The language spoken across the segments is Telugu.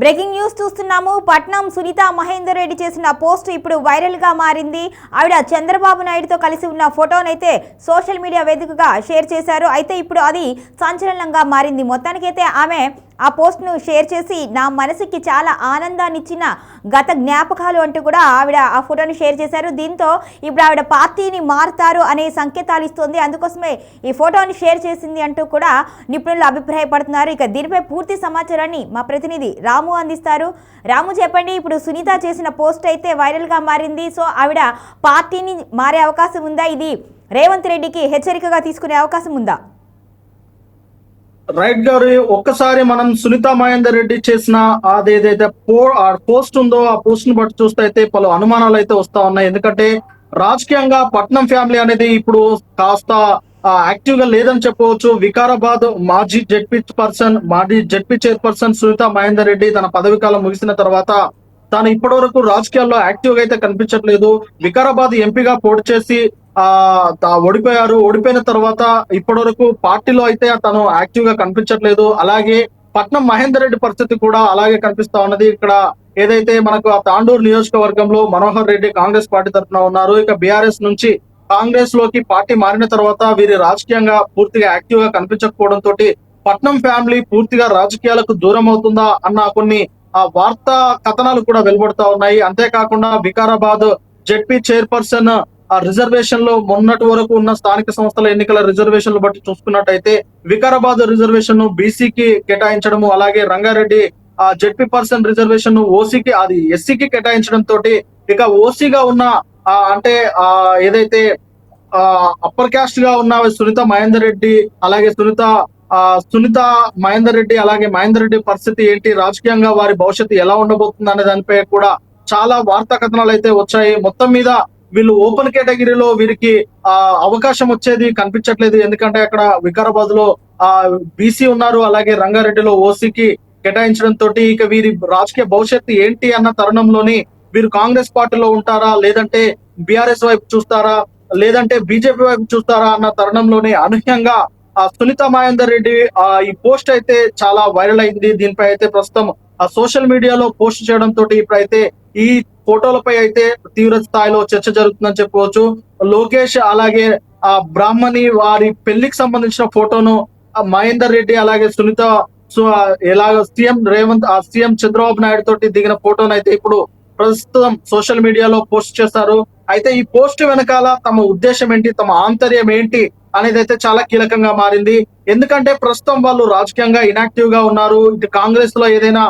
బ్రేకింగ్ న్యూస్ చూస్తున్నాము. పట్నం సునీత మహేందర్ రెడ్డి చేసిన పోస్ట్ ఇప్పుడు వైరల్గా మారింది. ఆవిడ చంద్రబాబు నాయుడుతో కలిసి ఉన్న ఫోటోనైతే సోషల్ మీడియా వేదికగా షేర్ చేశారు. అయితే ఇప్పుడు అది సంచలనంగా మారింది. మొత్తానికైతే ఆమె ఆ పోస్ట్ను షేర్ చేసి నా మనసుకి చాలా ఆనందాన్ని ఇచ్చిన గత జ్ఞాపకాలు అంటూ కూడా ఆవిడ ఆ ఫోటోని షేర్ చేశారు. దీంతో ఇప్పుడు ఆవిడ పార్టీని మారుతారు అనే సంకేతాలు ఇస్తుంది. అందుకోసమే ఈ ఫోటోని షేర్ చేసింది అంటూ కూడా నిపుణులు అభిప్రాయపడుతున్నారు. ఇక దీనిపై పూర్తి సమాచారాన్ని మా ప్రతినిధి రాము అందిస్తారు. రాము చెప్పండి ఇప్పుడు సునీత చేసిన పోస్ట్ అయితే వైరల్గా మారింది. సో ఆవిడ పార్టీని మారే అవకాశం ఉందా? ఇది రేవంత్ రెడ్డికి హెచ్చరికగా తీసుకునే అవకాశం ఉందా? రైట్ గారు ఒక్కసారి మనం సునీత మహేందర్ రెడ్డి చేసిన అదేదైతే పో ఆ పోస్ట్ ఉందో ఆ పోస్ట్ను బట్టి చూస్తే అయితే పలు అనుమానాలు అయితే వస్తా ఉన్నాయి. ఎందుకంటే రాజకీయంగా పట్నం ఫ్యామిలీ అనేది ఇప్పుడు కాస్త యాక్టివ్గా లేదని చెప్పవచ్చు. వికారాబాద్ మాజీ జడ్పీ పర్సన్ మాజీ జడ్పీ చైర్పర్సన్ సునీత మహేందర్ రెడ్డి తన పదవి కాలం ముగిసిన తర్వాత తాను ఇప్పటి వరకు రాజకీయాల్లో యాక్టివ్గా అయితే కనిపించట్లేదు. వికారాబాద్ ఎంపీగా పోటీ చేసి ఆ ఓడిపోయారు. ఓడిపోయిన తర్వాత ఇప్పటి వరకు పార్టీలో అయితే తను యాక్టివ్గా కనిపించట్లేదు. అలాగే పట్నం మహేందర్ రెడ్డి పరిస్థితి కూడా అలాగే కనిపిస్తా ఉన్నది. ఇక్కడ ఏదైతే మనకు ఆ తాండూరు నియోజకవర్గంలో మనోహర్ రెడ్డి కాంగ్రెస్ పార్టీ తరఫున ఉన్నారు. ఇక బీఆర్ఎస్ నుంచి కాంగ్రెస్లోకి పార్టీ మారిన తర్వాత వీరి రాజకీయంగా పూర్తిగా యాక్టివ్గా కనిపించకపోవడం తోటి పట్నం ఫ్యామిలీ పూర్తిగా రాజకీయాలకు దూరం అవుతుందా అన్న కొన్ని ఆ వార్తా కథనాలు కూడా వెలువడుతా ఉన్నాయి. అంతేకాకుండా వికారాబాద్ జెడ్పీ చైర్పర్సన్ ఆ రిజర్వేషన్లో మొన్నటి వరకు ఉన్న స్థానిక సంస్థల ఎన్నికల రిజర్వేషన్లు బట్టి చూసుకున్నట్టయితే వికారాబాద్ రిజర్వేషన్ను బీసీకి కేటాయించడము అలాగే రంగారెడ్డి ఆ జెడ్పీ పర్సన్ రిజర్వేషన్ను ఓసీకి అది ఎస్సీకి కేటాయించడం తోటి ఇక ఓసీగా ఉన్న ఆ అంటే ఆ ఏదైతే ఆ అప్పర్ క్యాస్ట్గా ఉన్న సునీత మహేందర్ రెడ్డి అలాగే సునీత ఆ సునీత మహేందర్ రెడ్డి అలాగే మహేందర్ రెడ్డి పరిస్థితి ఏంటి రాజకీయంగా వారి భవిష్యత్తు ఎలా ఉండబోతుంది అనే దానిపై కూడా చాలా వార్తా కథనాలు అయితే వచ్చాయి. మొత్తం మీద వీళ్ళు ఓపెన్ కేటగిరీలో వీరికి ఆ అవకాశం వచ్చేది కనిపించట్లేదు. ఎందుకంటే అక్కడ వికారాబాద్లో ఆ బీసీ ఉన్నారు. అలాగే రంగారెడ్డిలో ఓసీకి కేటాయించడం తోటి ఇక వీరి రాజకీయ భవిష్యత్తు ఏంటి అన్న తరుణంలోని వీరు కాంగ్రెస్ పార్టీలో ఉంటారా? లేదంటే బీఆర్ఎస్ వైపు చూస్తారా? లేదంటే బీజేపీ వైపు చూస్తారా? అన్న తరుణంలోనే అనూహ్యంగా ఆ సునీత మహేందర్ రెడ్డి ఆ ఈ పోస్ట్ అయితే చాలా వైరల్ అయింది. దీనిపై అయితే ప్రస్తుతం ఆ సోషల్ మీడియాలో పోస్ట్ చేయడం తోటి ఇప్పుడైతే ఈ ఫోటోలపై అయితే తీవ్ర స్థాయిలో చర్చ జరుగుతుందని చెప్పవచ్చు లోకేష్ అలాగే ఆ బ్రాహ్మణి వారి పెళ్ళికి సంబంధించిన ఫోటోను మహేందర్ రెడ్డి అలాగే సునీత సో ఎలాగ సీఎం రేవంత్ ఆ సీఎం చంద్రబాబు నాయుడు తోటి దిగిన ఫోటోను అయితే ఇప్పుడు ప్రస్తుతం సోషల్ మీడియాలో పోస్ట్ చేస్తారు. అయితే ఈ పోస్ట్ వెనకాల తమ ఉద్దేశం ఏంటి తమ ఆంతర్యం ఏంటి అనేది అయితే చాలా కీలకంగా మారింది. ఎందుకంటే ప్రస్తుతం వాళ్ళు రాజకీయంగా ఇనాక్టివ్గా ఉన్నారు. ఇటు కాంగ్రెస్లో ఏదైనా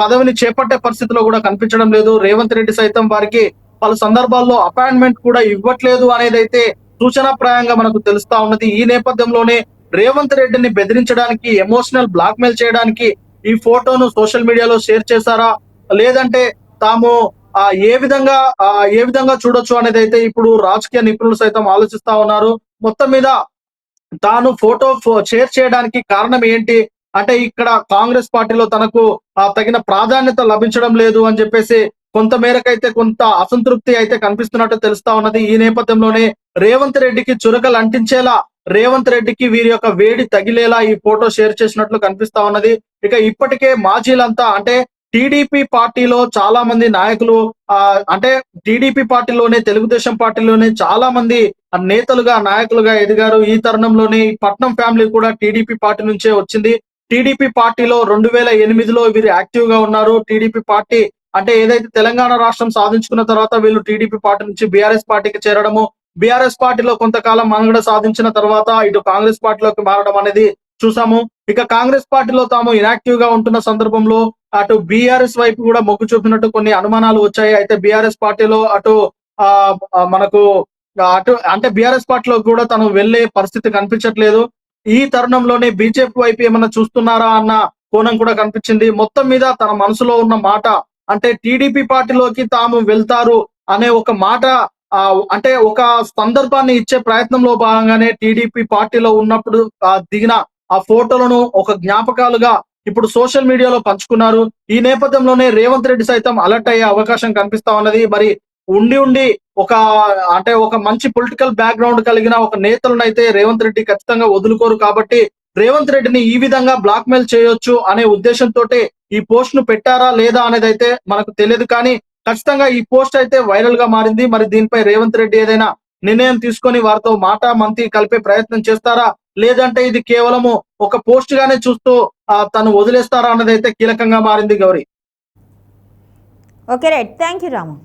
పదవిని చేపట్టే పరిస్థితిలో కూడా కనిపించడం లేదు. రేవంత్ రెడ్డి సైతం వారికి పలు సందర్భాల్లో అపాయింట్మెంట్ కూడా ఇవ్వట్లేదు అనేది అయితే సూచనాప్రాయంగా మనకు తెలుస్తా ఉన్నది. ఈ నేపథ్యంలోనే రేవంత్ రెడ్డిని బెదిరించడానికి ఎమోషనల్ బ్లాక్ మెయిల్ చేయడానికి ఈ ఫోటోను సోషల్ మీడియాలో షేర్ చేశారా? లేదంటే తాము ఆ ఏ విధంగా ఆ ఏ విధంగా చూడొచ్చు అనేది అయితే ఇప్పుడు రాజకీయ నిపుణులు సైతం ఆలోచిస్తా ఉన్నారు. మొత్తం మీద తాను ఫోటో షేర్ చేయడానికి కారణం ఏంటి? అంటే ఇక్కడ కాంగ్రెస్ పార్టీలో తనకు ఆ, తగిన ప్రాధాన్యత లభించడం లేదు అని చెప్పేసి కొంత మేరకైతే కొంత అసంతృప్తి అయితే కనిపిస్తున్నట్టు తెలుస్తా ఉన్నది. ఈ నేపథ్యంలోనే రేవంత్ రెడ్డికి చురకలు అంటించేలా రేవంత్ రెడ్డికి వీరి యొక్క వేడి తగిలేలా ఈ ఫోటో షేర్ చేసినట్లు కనిపిస్తా ఉన్నది. ఇక ఇప్పటికే మాజీలంతా అంటే టీడీపీ పార్టీలో చాలా మంది నాయకులు ఆ అంటే టీడీపీ పార్టీలోనే తెలుగుదేశం పార్టీలోనే చాలా మంది నేతలుగా నాయకులుగా ఎదిగారు. ఈ తరుణంలోనే పట్నం ఫ్యామిలీ కూడా టీడీపీ పార్టీ నుంచే వచ్చింది. టీడీపీ పార్టీలో రెండు వేల ఎనిమిదిలో వీరు యాక్టివ్గా ఉన్నారు. టీడీపీ పార్టీ అంటే ఏదైతే తెలంగాణ రాష్ట్రం సాధించుకున్న తర్వాత వీళ్ళు టీడీపీ పార్టీ నుంచి బీఆర్ఎస్ పార్టీకి చేరడము బీఆర్ఎస్ పార్టీలో కొంతకాలం మనుగడ సాధించిన తర్వాత ఇటు కాంగ్రెస్ పార్టీలోకి మారడం అనేది చూసాము. ఇక కాంగ్రెస్ పార్టీలో తాము ఇనాక్టివ్గా ఉంటున్న సందర్భంలో అటు బీఆర్ఎస్ వైపు కూడా మొగ్గు చూపినట్టు కొన్ని అనుమానాలు వచ్చాయి. అయితే బీఆర్ఎస్ పార్టీలో అటు ఆ మనకు అటు అంటే బీఆర్ఎస్ పార్టీలో కూడా తను వెళ్ళే పరిస్థితి కనిపించట్లేదు. ఈ తరుణంలోనే బీజేపీ వైపు ఏమన్నా చూస్తున్నారా అన్న కోణం కూడా కనిపించింది. మొత్తం మీద తన మనసులో ఉన్న మాట అంటే టీడీపీ పార్టీలోకి తాము వెళ్తారు అనే ఒక మాట ఆ అంటే ఒక సందర్భాన్ని ఇచ్చే ప్రయత్నంలో భాగంగానే టీడీపీ పార్టీలో ఉన్నప్పుడు ఆ దిగిన ఆ ఫోటోలను ఒక జ్ఞాపకాలుగా ఇప్పుడు సోషల్ మీడియాలో పంచుకున్నారు. ఈ నేపథ్యంలోనే రేవంత్ రెడ్డి సైతం అలర్ట్ అయ్యే అవకాశం కనిపిస్తా ఉన్నది. మరి ఉండి ఉండి ఒక అంటే ఒక మంచి పొలిటికల్ బ్యాక్గ్రౌండ్ కలిగిన ఒక నేతలను అయితే రేవంత్ రెడ్డి ఖచ్చితంగా వదులుకోరు కాబట్టి రేవంత్ రెడ్డిని ఈ విధంగా బ్లాక్ మెయిల్ చేయొచ్చు అనే ఉద్దేశంతో ఈ పోస్ట్ను పెట్టారా లేదా అనేది అయితే మనకు తెలియదు కానీ ఖచ్చితంగా ఈ పోస్ట్ అయితే వైరల్గా మారింది. మరి దీనిపై రేవంత్ రెడ్డి ఏదైనా నిర్ణయం తీసుకొని వారితో మాట మంతి కలిపే ప్రయత్నం చేస్తారా? లేదంటే ఇది కేవలము ఒక పోస్ట్ గానే చూస్తూ తను వదిలేస్తారా అన్నది అయితే కీలకంగా మారింది Gowri. Okay right thank you Ramu